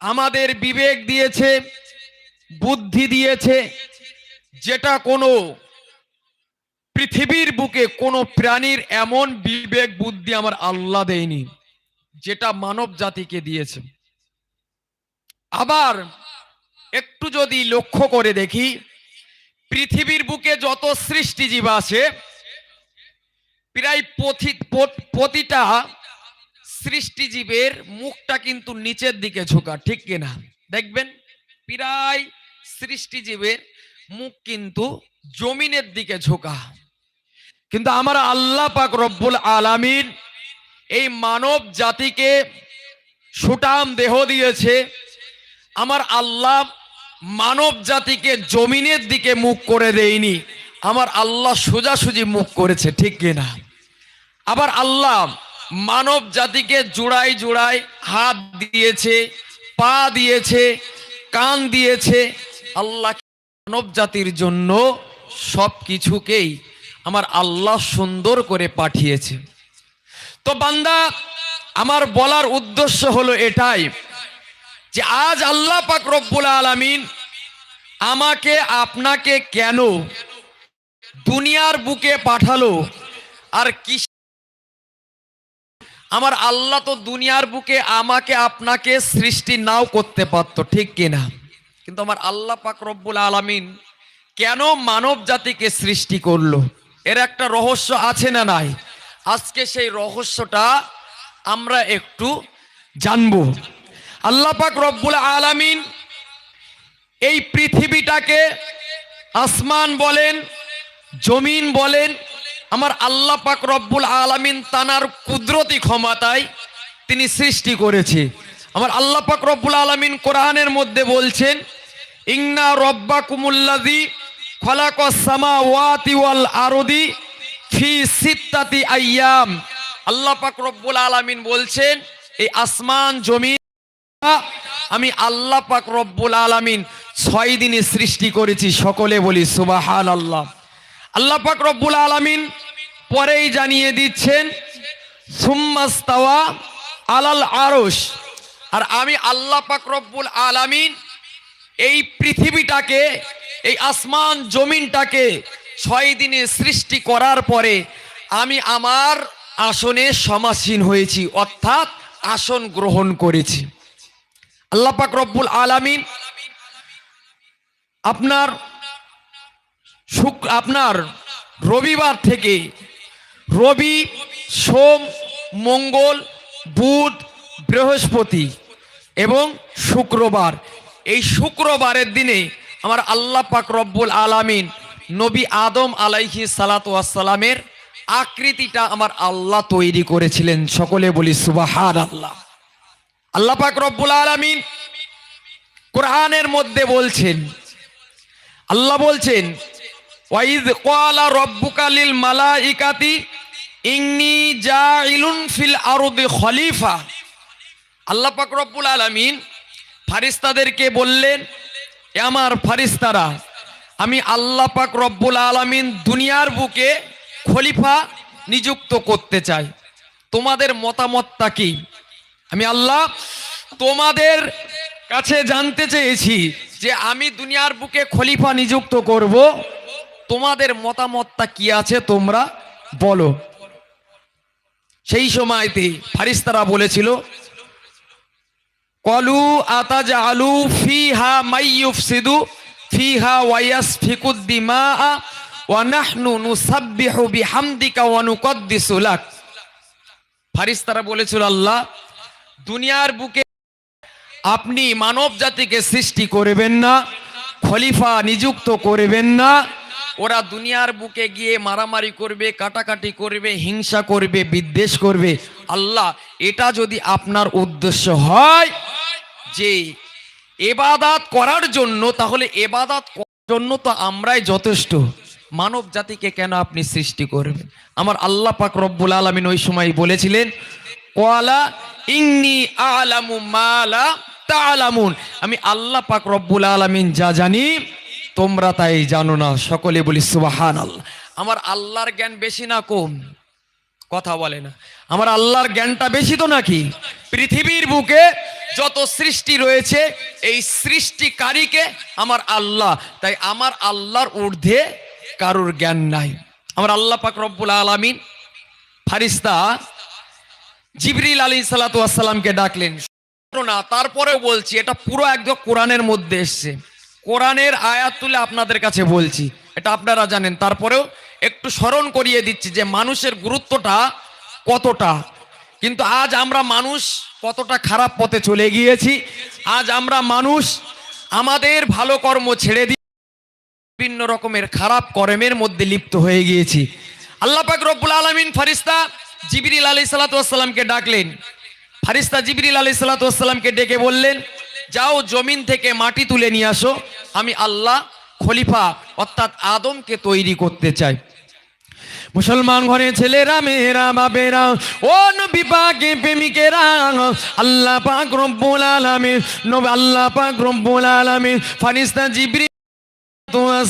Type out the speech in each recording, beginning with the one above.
আমাদের বিবেক দিয়েছে, বুদ্ধি দিয়েছে, যেটা কোনো পৃথিবীর বুকে কোনো প্রাণীর এমন বিবেক বুদ্ধি আমার আল্লাহ দেয়নি, যেটা মানব জাতিকে দিয়েছে। আবার একটু যদি লক্ষ্য করে দেখি, পৃথিবীর বুকে যত সৃষ্টিজীব আছে, প্রায় প্রতিটা সৃষ্টিজীবের মুখটা কিন্তু নিচের দিকে ঝোঁকা, ঠিক কিনা? দেখবেন, প্রায় সৃষ্টিজীবের মুখ কিন্তু জমিনের দিকে ঝোঁকা। কিন্তু আমার আল্লাহ পাক রব্বুল আলামিন এই মানব জাতিকে সুটাম দেহ দিয়েছে। আমার আল্লাহ মানব জাতিকে জমিনের দিকে মুখ করে দেয়নি। আমার আল্লাহ সোজাসুজি মুখ করেছে, ঠিক কিনা? আবার আল্লাহ মানব জাতিকে জোড়ায় জোড়ায় হাত দিয়েছে, পা দিয়েছে, কান দিয়েছে। আল্লাহ মানব জাতির জন্য সব কিছুকেই আমার আল্লাহ সুন্দর করে পাঠিয়েছে। তো বান্দা, আমার বলার উদ্দেশ্য হলো এটাই যে আজ আল্লাহ পাক রব্বুল আলামিন আমাকে, আপনাকে কেন দুনিয়ার বুকে পাঠালো আর কি আমার আল্লাহ তো দুনিয়ার বুকে আমাকে, আপনাকে সৃষ্টি নাও করতে পারতো, ঠিক কিনা কিন্তু আমার আল্লাহ পাক রব্বুল আলামিন কেন মানব জাতিকে সৃষ্টি করল? এর একটা রহস্য আছে না নাই? আজকে সেই রহস্যটা আমরা একটু জানব। আল্লাহ পাক রব্বুল আলামিন এই পৃথিবীটাকে আসমান বলেন, জমিন বলেন আমার আল্লাহ পাক রব্বুল আলামিন তানার কুদরতি ক্ষমতায় তিনি সৃষ্টি করেছে। আমার আল্লাহ পাক রব্বুল আলামিন কোরআনের মধ্যে বলছেন ইংনা রব্বা কুমুল্লাদি খলাকস সামাওয়াতি ওয়াল আরদি ফি সিত্তাতি আইয়াম। আল্লাহ পাক রব্বুল আলামিন বলছেন, এই আসমান জমিন আমি আল্লাহ পাক রব্বুল আলামিন ছয় দিনে সৃষ্টি করেছি। সকলে বলি সুবাহান আল্লাহ আল্লাহ পাক রব্বুল আলামিন পরেই জানিয়ে দিচ্ছেন সুম্মাস্তাওয়া আলাল আরশ। আর আমি আল্লাহ পাক রব্বুল আলামিন এই পৃথিবীটাকে, এই আসমান জমিনটাকে ছয় দিনে সৃষ্টি করার পরে আমি আমার আসনে সমাসীন হয়েছি, অর্থাৎ আসন গ্রহণ করেছি। আল্লাহ পাক রব্বুল আলামিন আপনার শুক, আপনার রবিবার থেকে রবি, সোম, মঙ্গল, বুধ, বৃহস্পতি এবং শুক্রবার। এই শুক্রবারের দিনে আমার আল্লাহ পাক রব্বুল আলামিন নবী আদম আলাইহি সালাতু সালামের আকৃতিটা আমার আল্লাহ তৈরি করেছিলেন। সকলে বলি সুবাহান আল্লাহ আল্লাহ পাক রব্বুল আলামিন কোরআনের মধ্যে বলছেন, আল্লাহ বলছেন ওয়াইদ ক্বালা রব্বুকা লিল মালাইকাতি, ইন্নী জাইলুন ফিল আরদি খলিফা। আল্লাহ পাক রব্বুল আলামিন ফারিস্তাদেরকে বললেন, "এ আমার ফারিস্তারা আমি আল্লাহ পাক রব্বুল আলামিন দুনিয়ার বুকে খলিফা নিযুক্ত করতে চাই। তোমাদের মতামতটা কি? আমি আল্লাহ তোমাদের কাছে জানতে চেয়েছি যে আমি দুনিয়ার বুকে খলিফা নিযুক্ত করব তোমাদের মতামতটা কি আছে তোমরা বলো। সেই সময়তে ফারিস্তারা বলেছিল, কলু আতাজ আলু ফিহা মাইয়ুফসিদু ফিহা ওয়ায়াসফিকুদ্দিমা ওয়া নাহনু নুসাব্বিহু বিহামদিকা ওয়া নুকদ্দিসু লাক। ফারিস্তারা বলেছিল, আল্লাহ, দুনিয়ার বুকে আপনি মানব জাতিকে সৃষ্টি করবেন না, খলিফা নিযুক্ত করবেন না ওরা দুনিয়ার বুকে গিয়ে মারামারি করবে, কাটাকাটি করবে, হিংসা করবে, বিদ্বেষ করবে। আল্লাহ, এটা যদি আপনার উদ্দেশ্য হয় যে এবাদাত করার জন্য, তাহলে এবাদাত করার জন্য তো আমরাই যথেষ্ট। মানব জাতিকে কেন আপনি সৃষ্টি করবেন? আমার আল্লাহ পাক রব্বুল আলমিন ওই সময় বলেছিলেন কোয়ালা ইন্নি আলামু মালা তালামুন আমি আল্লাহ পাক রব্বুল আলামিন যা জানি তোমরা তাই জানো না, সকলে বলি সুবাহান আল্লাহ আমার আল্লাহর জ্ঞান বেশি না কম? কথা বলে না। আমার আল্লাহর জ্ঞানটা বেশি তো নাকি? পৃথিবীর বুকে যত সৃষ্টি রয়েছে, এই সৃষ্টিকারীকে আমার আল্লাহ। তাই আমার আল্লাহর ঊর্ধ্বে কারোর জ্ঞান নাই। আমার আল্লাহ পাক রব্বুল আলামিন ফারিস্তা জিবরিল আলী সালাতামকে ডাকলেন না, তারপরেও বলছি, এটা পুরো একদম কোরআনের মধ্যে এসছে। কোরআনের আয়াত তুলে আপনাদের কাছে বলছি, এটা আপনারা জানেন। তারপরেও একটু স্মরণ করিয়ে দিচ্ছি যে মানুষের গুরুত্বটা কতটা। কিন্তু আজ আমরা মানুষ কতটা খারাপ পথে চলে গিয়েছি, আজ আমরা মানুষ আমাদের ভালো কর্ম ছেড়ে দিয়ে বিভিন্ন রকমের খারাপ কর্মের মধ্যে লিপ্ত হয়ে গিয়েছি। আল্লাহ পাক রব্বুল আলমিন ফারিস্তা জিবরিল আলী সালাতামকে ডাকলেন। ফারিস্তা জিবিরিল আলি সালাতামকে ডেকে বললেন যাও জমিন থেকে মাটি তুলে নিয়ে আসো। আমি আল্লাহ খলিফা অর্থাৎ আদমকে তৈরি করতে চাই। মুসলমান ঘরে ছেলেরা, মেয়েরা বাবেরা ও নবী পাকে প্রেমিকেরা, আল্লাহ পাক রব্বুল আলামিন, নব আল্লাহ পাক রব্বুল আলামিন, ফারিস্তা জিবরিল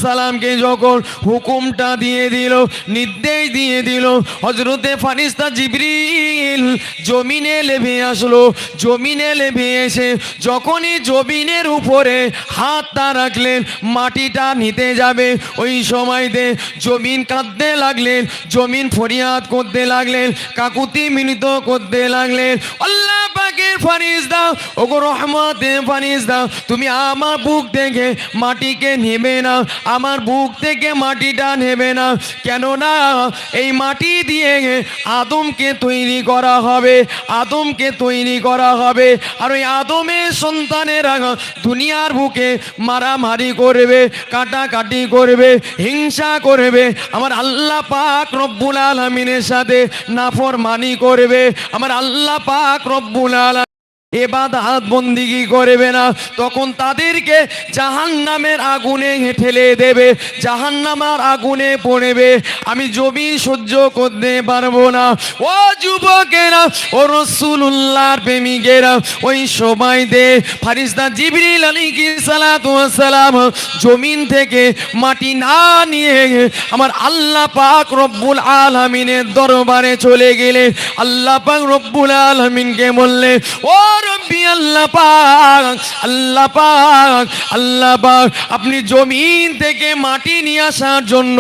সালামকে যখন হুকুমটা দিয়ে দিল, নির্দেশ দিয়ে দিল হজরতে ফারিস্তা জিবরিল জমিনে লেভে আসলো। জমিনে লেভে এসে যখনই জমিনের উপরে হাতটা রাখলেন, মাটিটা নিতে যাবে। ওই সময়তে জমিন কাঁদতে লাগলেন, জমিন ফরিয়াদ করতে লাগলেন, কাকুতি মিলিত করতে লাগলেন। আল্লাহ পাকের ফারিস দাও ওগো রহমতে ফারিস দাও তুমি আমার বুক থেকে মাটিকে নেবে না। আমার বুক থেকে মাটিটা নেবে না। কেননা এই মাটি দিয়ে আদমকে তৈরি করা হবে, আদমকে তৈরি করা হবে। আর ওই আদমের সন্তানেরা দুনিয়ার বুকে মারামারি করবে, কাটাকাটি করবে, হিংসা করবে। আমার আল্লাহ পাক রব্বুল আলমিনের সাথে নাফরমানি করবে। আমার আল্লাহ পাক রব্বুল আলম এবাদাত বন্দিগি করবে না? তখন তাদেরকে জাহান্নামের আগুনে ঠেলে দেবে, জাহান্নামার আগুনে পড়বে। আমি জমি সহ্য করতে পারব না। ও যুবকেরা, ও রসুল্লাহর প্রেমিকেরা, ওই সময় দে ফারিস্তা জিবরিল সালাতু সালাম জমিন থেকে মাটি না নিয়ে আমার আল্লাহ পাক রব্বুল আলামিনের দরবারে চলে গেলে আল্লাহ পাক রব্বুল আলামিনকে বললেন, ও আপনি জমিন থেকে মাটি নিয়ে আসার জন্য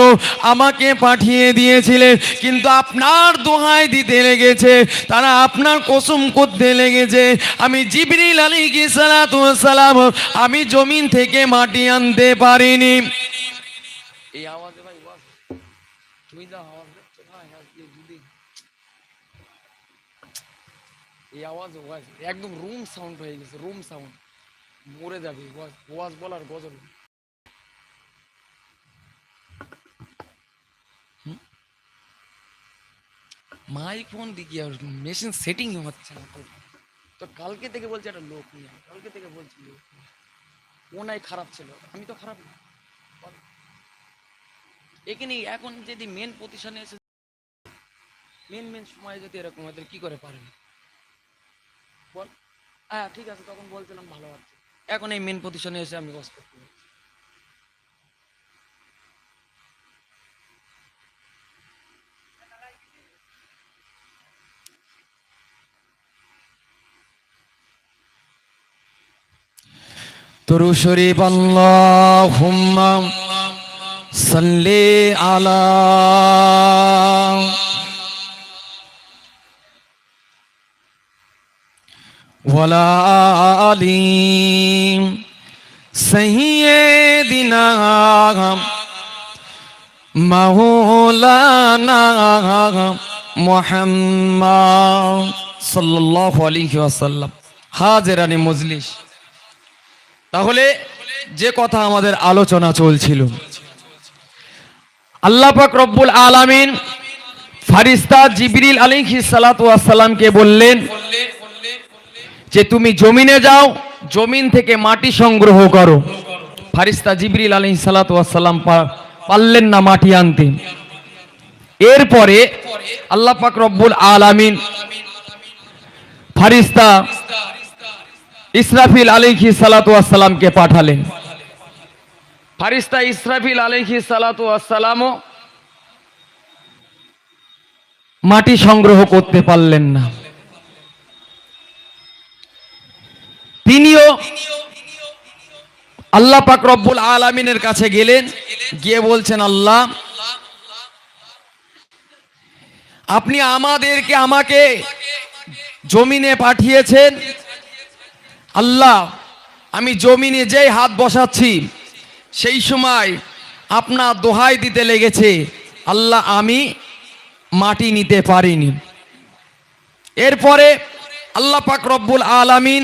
আমাকে পাঠিয়ে দিয়েছিলেন, কিন্তু আপনার দোহাই দিতে লেগেছে, তারা আপনার কসম করতে লেগেছে। আমি জিবরিল সালাতু সালাম, আমি জমিন থেকে মাটি আনতে পারিনি এই আওয়াজে ভাই ওয়াজ তুমি দাও আওয়াজ দেখছ ভাই আজকে যদি এই আওয়াজ ওয়াজ, একদম রুম সাউন্ড হয়ে গেছে রুম সাউন্ড মরে যাবে, ওয়াজ ওয়াজ বলার গজল। দিকে আর মেশিন সেটিং হচ্ছে না তো। কালকে থেকে বলছে একটা লোক নিয়ে কালকে থেকে বলছি লোক ও নাই খারাপ ছিল, আমি তো খারাপ না। এখানে এখন যদি মেন প্রতিষ্ঠানে এসে মেন মেন সময় যদি এরকম তাহলে কি করে পারেন? বল হ্যাঁ ঠিক আছে তখন বলছিলাম ভালো আছে এখন এই মেন পজিশনে এসে আমি বস করতে পারছি। তরু শরীফ আল্লাহুম্মা সাল্লি আলা ওয়ালা আলি সাইয়্যিদিনা মাওলানা মুহাম্মদ সাল্লাল্লাহু আলাইহি ওয়াসাল্লাম হাজিরানি মজলিস তাহলে যে কথা আমাদের আলোচনা চলছিল, আল্লাহ পাক রব্বুল আলামিন ফারিস্তা জিবরিল আলাইহিস সালাতু ওয়াসসালামকে বললেন যে তুমি জমিনে যাও, জমিন থেকে মাটি সংগ্রহ করো। ফারিস্তা জিবরিল আলাইহিস সালাতু ওয়াসসালাম পা- পারলেন না মাটি আনতে। এরপরে আল্লাহ পাক রব্বুল আলামিন ফারিস্তা ইসরাফিল আলাইহি সালাতু আসসালামকে পাঠালেন। ফারিস্তা ইসরাফিল আলাইহি সালাতু আসসালামও মাটি সংগ্রহ করতে পারলেন না তিনিও আল্লাহ পাক রব্বুল আলামিনের কাছে গেলেন, গিয়ে বলছেন, আল্লাহ, আপনি আমাদেরকে আমাকে জমিনে পাঠিয়েছেন। আল্লাহ, আমি জমিনে যেই হাত বসাচ্ছি, সেই সময় আপনার দোহাই দিতে লেগেছে। আল্লাহ, আমি মাটি নিতে পারিনি। এরপরে আল্লাহ পাক রব্বুল আলামিন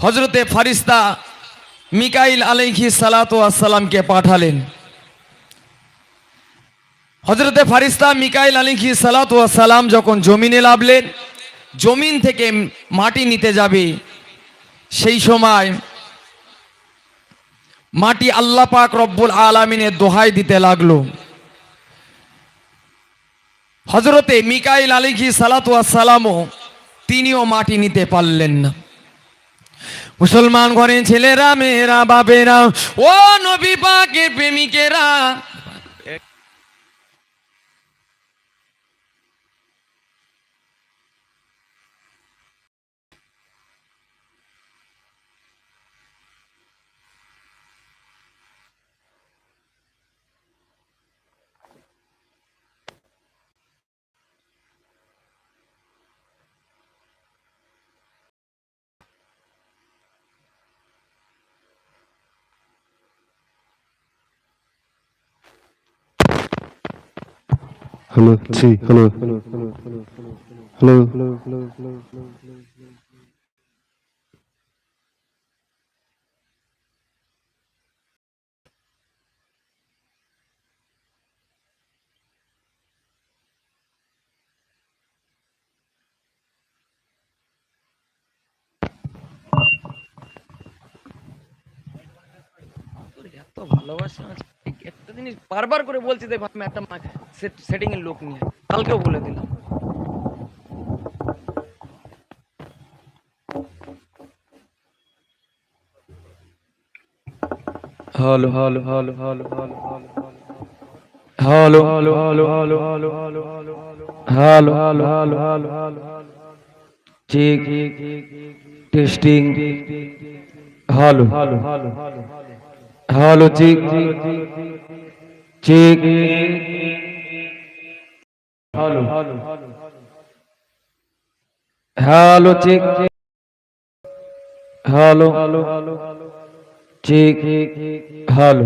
হজরতে ফারিস্তা মিকাইল আলাইহি সালাতু পাঠালেন। হজরতে ফারিস্তা মিকাইল আলিখি সালাতু আসসালাম যখন জমিনে লাভলেন, জমিন থেকে মাটি নিতে যাবে। সেই সময় মাটি আল্লাহ পাক রব্বুল আলামিনের দোহাই দিতে লাগল। হজরতে মিকাইল আলিখি সালাতু সালামও তিনিও মাটি নিতে পারলেন না। মুসলমান ঘরে ছেলেরা মেয়েরা বাবেরা ও নবী পাকের প্রেমিকেরা হ্যালো জি হ্যালো হ্যালো ভালোবাসা আছে। একটা জিনিস বারবার করে বলছি দেখ আমি একটা সেটিং এর লোক নিয়ে কালকেও বলে দিলাম hello hello hello hello hello hello hello hello hello hello hello hello hello hello hello ঠিক testing hello hello hello hello hello check check hello hello check hello check hello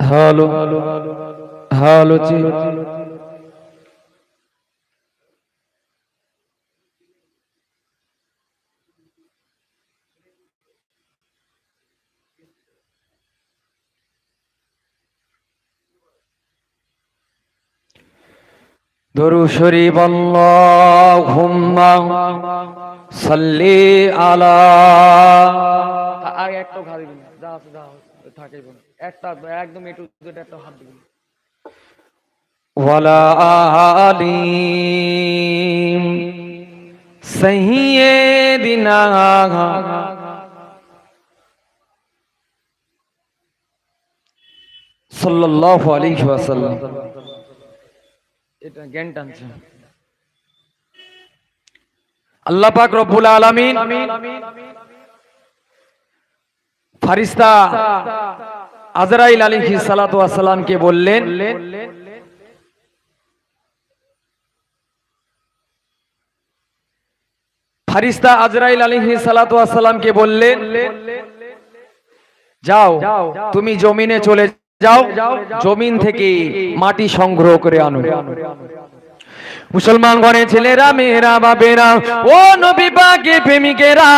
hello hello check দরু শরীফ আল্লাহুম্মা সাল্লি আলা আগে একটা ঘা দিবেন যা আছে যা থাকে একটা একদম এটু দুটো একটা হাত দিবেন। ওয়ালা আলি সাইয়্যিদিনা সাল্লাল্লাহু আলাইহি ওয়াসাল্লাম। এটা জ্ঞান টানছে। আল্লাহ পাক রব্বুল আলামিন ফারিস্তা আজরাইল আলাইহিস সালাতু ওয়াস সালামকে বললেন, ফারিস্তা আজরাইল আলাইহিস সালাতু ওয়াস সালামকে বললেন, যাও, তুমি জমিনে চলে যাও, জমিন থেকে মাটি সংগ্রহ করে আনো। মুসলমান ঘরে ছেলেরা, মেয়েরা বাবেরা ও নবী পাকে প্রেমিকেরা,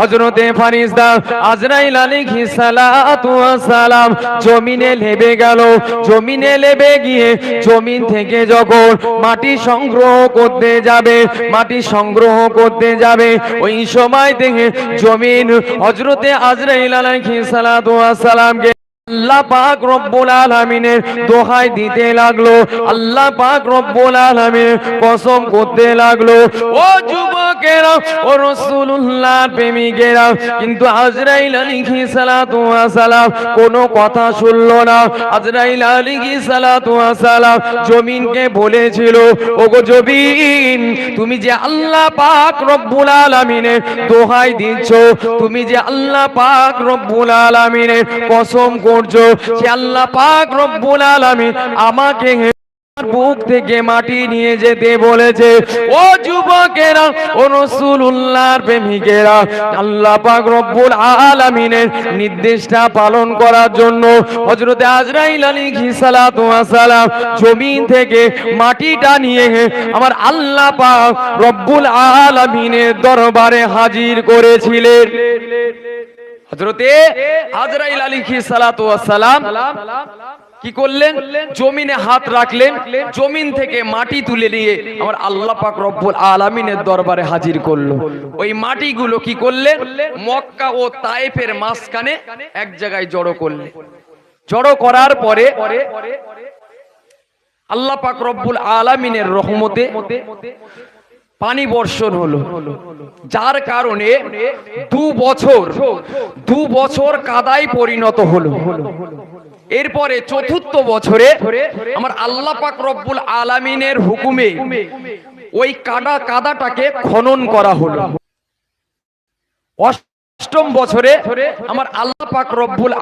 হযরতে ফারিস্তা আজরাইল আলাইহিস সালাতু সালাম জমিনে লেবে গেল। জমিনে লেবে গিয়ে জমিন থেকে যখন মাটি সংগ্রহ করতে যাবে, মাটি সংগ্রহ করতে যাবে, ওই সময় থেকে জমিন হযরতে আজরাইল আলাইহিস সালাতু সালামকে আল্লাহ পাক রব্বুল আলামিনের দোহাই দিতে লাগল। আল্লাহ পাক রব্বুল আলামিনের কসম করতে লাগল। ও যুবক যুবকেরা ও রসুল্লাহ কিন্তু আজরাইল সালাম কোনো কথা শুনলো না। আজরাইল সালাম জমিনকে বলেছিল জমিন, তুমি যে আল্লাহ পাক রব্বুল দোহাই দিচ্ছ, তুমি যে আল্লাহ পাক রব্বুল আলামিনের কসম করছ আল্লাহ পাক রব্বুল আলামিন আমাকে বুক থেকে মাটি নিয়ে যেতে বলেছে। ও যুবকেরা, ও রসুল্লাহর প্রেমিকেরা, আল্লাহ পাক রব্বুল নির্দেশটা পালন করার জন্য আজরাইল জমিন থেকে মাটিটা নিয়ে আমার আল্লাহ পাক রব্বুল আলামিনের দরবারে হাজির করেছিলেন। আজরাইল কি করলেন? জমিনে হাত রাখলেন, জমিন থেকে মাটি তুলে নিয়ে আমার আল্লাহ পাক রব্বুল আলামিনের দরবারে হাজির করল। ওই মাটিগুলো কি করলেন? মক্কা ও তায়েফের মাঝখানে এক জায়গায় জড়ো করলেন। জড়ো করার পরে আল্লাহ পাক রব্বুল আলামিনের রহমতে পানি বর্ষণ হলো। যার কারণে দু বছর দু বছর কাদায় পরিণত হলো। এরপরে চতুর্থ বছরে আমার আল্লাহ পাক রব্বুল আলামিনের হুকুমে ওই কাদা কাদাটাকে খনন করা হলো। অষ্টম বছরে আমার আল্লাহ পাক রব্বুল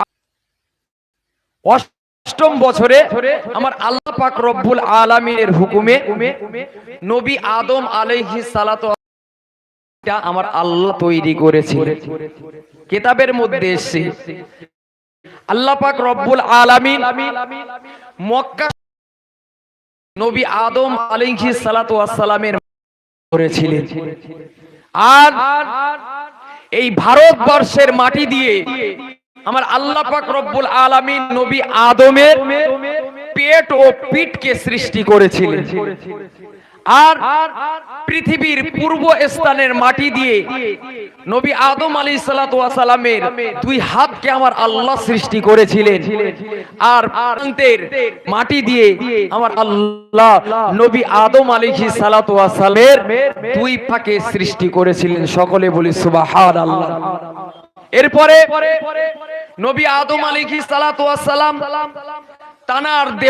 অষ্টম বছরে আমার আল্লাহ পাক রব্বুল আলামিনের হুকুমে নবী আদম আলাইহিস সালাত আমার আল্লাহ তৈরি করেছে কিতাবের মধ্যে এসে আল্লাহ রব্বুল আলামিন মক্কা নবী আদম আলাইহিস সালাতু ওয়াসসালামের করেছিলেন। আর এই ভারতবর্ষের মাটি দিয়ে আমার আল্লাহ পাক রব্বুল আলামিন নবী আদমের পেট ও পিঠকে সৃষ্টি করেছিলেন। আর পৃথিবীর পূর্ব স্থানের মাটি দিয়ে নবী আদম আলী দুই হাতকে আমার আল্লাহ সৃষ্টি করেছিলেন। আর মাটি দিয়ে আমার আল্লাহ নবী আদম আলী দুই পাকে সৃষ্টি করেছিলেন। সকলে বলি সুবাহান আল্লাহ এরপরে নবী আদম আলী দেহ